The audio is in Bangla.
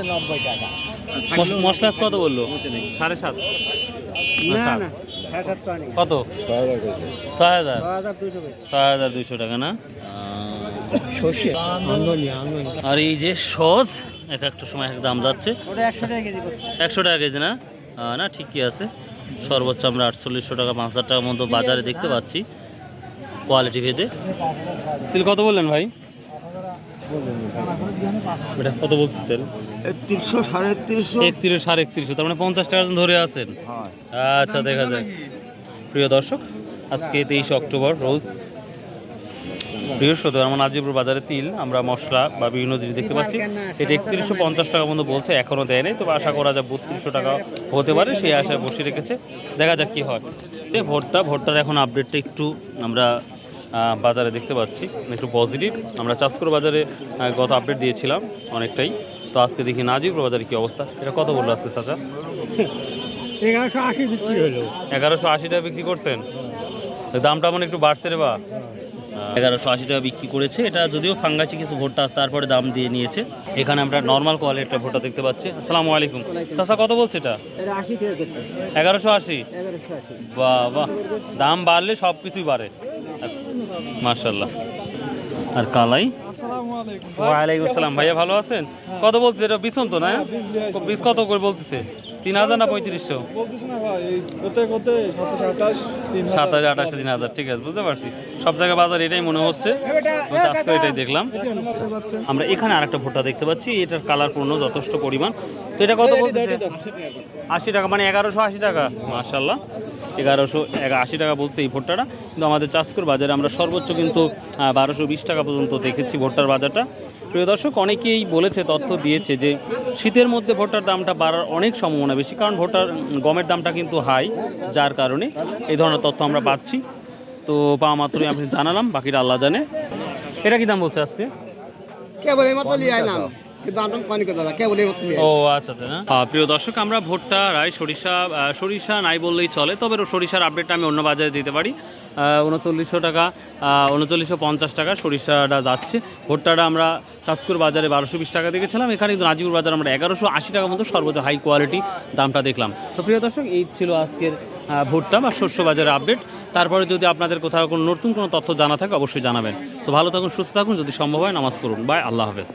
আছে নব্বই টাকা। মশ- মশলা আজ কত বলল? সাড়ে সাত। না নেই কত? ছয় হাজার। দুশো ছয় হাজার দুইশো টাকা না? সর্ষে আর এই যে সজ এক একটা সময় এক দাম যাচ্ছে। একশো টাকা কেজি করছে একশো টাকা কেজি না? না ঠিকই আছে। সর্বোচ্চ আমরা আটচল্লিশশো টাকা পাঁচ হাজার টাকার মতো বাজারে দেখতে পাচ্ছি। কোয়ালিটি ভেদে। তেল কত বললেন ভাই? এটা কত বলছিস তেল? তিনশো সাড়ে তিনশো। একত্রিশ সাড়ে একত্রিশশো তার মানে পঞ্চাশ টাকা ধরে আছেন। আচ্ছা দেখা যাক। প্রিয় দর্শক আজকে তেইশে অক্টোবর রোজ বৃহস্পতিবার আমার নাজিপুর বাজারে তিল আমরা মশলা বা বিভিন্ন জিনিস দেখতে পাচ্ছি। এটা একত্রিশশো পঞ্চাশ টাকা পর্যন্ত বলছে এখনও দেয় নাই। তবে আশা করা যায় বত্রিশশো টাকা হতে পারে সেই আশায় বসে রেখেছে। দেখা যাক কী হয়। এই ভোটটা ভোটটার এখন আপডেটটা একটু আমরা বাজারে দেখতে পাচ্ছি একটু পজিটিভ আমরা চাষকর বাজারে গত আপডেট দিয়েছিলাম অনেকটাই। তো আজকে দেখি নাজিপুর বাজারে কী অবস্থা? এটা কত বলল আজকে চাচা? এগারোশো আশি বিক্রি হলো। এগারোশো আশি টাকা বিক্রি করছেন? দামটা মানে একটু বাড়ছে রে বা। এগারোশো আশি টাকা বিক্রি করেছে। এটা যদিও ফাঙ্গাছি কিছু ভোটটা আসে তারপরে দাম দিয়ে নিয়েছে। এখানে আমরা নর্মাল কোয়ালিটির ভোটটা দেখতে পাচ্ছি। আসসালামু আলাইকুম। চাচা কত বলছে এটা? এগারোশো আশি? বাহ বাহ। দাম বাড়লে সব কিছুই বাড়ে। মার্শাল্লাহ আর কালাই? ওয়ালাইকুম আসসালাম। ভাইয়া ভালো আছেন? কত বলছে এটা বিছন তো না? বিষ কত করে বলতেছে? তিন হাজার না পঁয়ত্রিশশো? সাতাশ আঠাশ তিন হাজার। ঠিক আছে বুঝতে পারছি। সব জায়গায় বাজার এটাই মনে হচ্ছে। আজকে এটাই দেখলাম। আমরা এখানে আরেকটা ভুট্টা দেখতে পাচ্ছি। এটার কালার পূর্ণ যথেষ্ট পরিমাণ। তো এটা কত বলতেছে? আশি টাকা মানে এগারোশো আশি টাকা। মাশাল্লাহ এগারোশো আশি টাকা বলছে এই ভুট্টাটা কিন্তু আমাদের চাষকুর বাজারে আমরা সর্বোচ্চ কিন্তু বারোশো বিশ টাকা পর্যন্ত দেখেছি ভুট্টার বাজারটা। প্রিয় দর্শক অনেকেই বলেছে তথ্য দিয়েছে যে শীতের মধ্যে ভুট্টার দামটা বাড়ার অনেক সম্ভাবনা বেশি। কারণ ভুট্টার উম, গমের দামটা কিন্তু হাই যার কারণে এই ধরনের তথ্য আমরা পাচ্ছি। তো পাওয়া মাত্রই আপনি জানালাম বাকিটা আল্লাহ জানে। এটা কি দাম বলছে আজকে? কে বলে মাত্র আইলাম। আচ্ছা আচ্ছা প্রিয় দর্শক, আমরা ভুট্টা রাই সরিষা সরিষা নাই বললেই চলে, তবে সরিষার আপডেটটা আমি অন্য বাজারে দিতে পারি। উনচল্লিশশো টাকা উনচল্লিশশো পঞ্চাশ টাকা সরিষাটা যাচ্ছে। ভুট্টাটা আমরা চাঁদপুর বাজারে বারোশো বিশ টাকা দেখেছিলাম, এখানে কিন্তু নাজিপুর বাজারে আমরা এগারোশো আশি টাকা মতো সর্বোচ্চ হাই কোয়ালিটি দামটা দেখলাম। তো প্রিয় দর্শক, এই ছিল আজকের ভুট্টা বা শস্য বাজারের আপডেট তারপরে যদি আপনাদের কোথাও কোনো নতুন কোনো তথ্য জানা থাকে, অবশ্যই জানাবেন। সো ভালো থাকুন, সুস্থ থাকুন, যদি সম্ভব হয় নামাজ পড়ুন। বাই, আল্লাহ হাফেজ।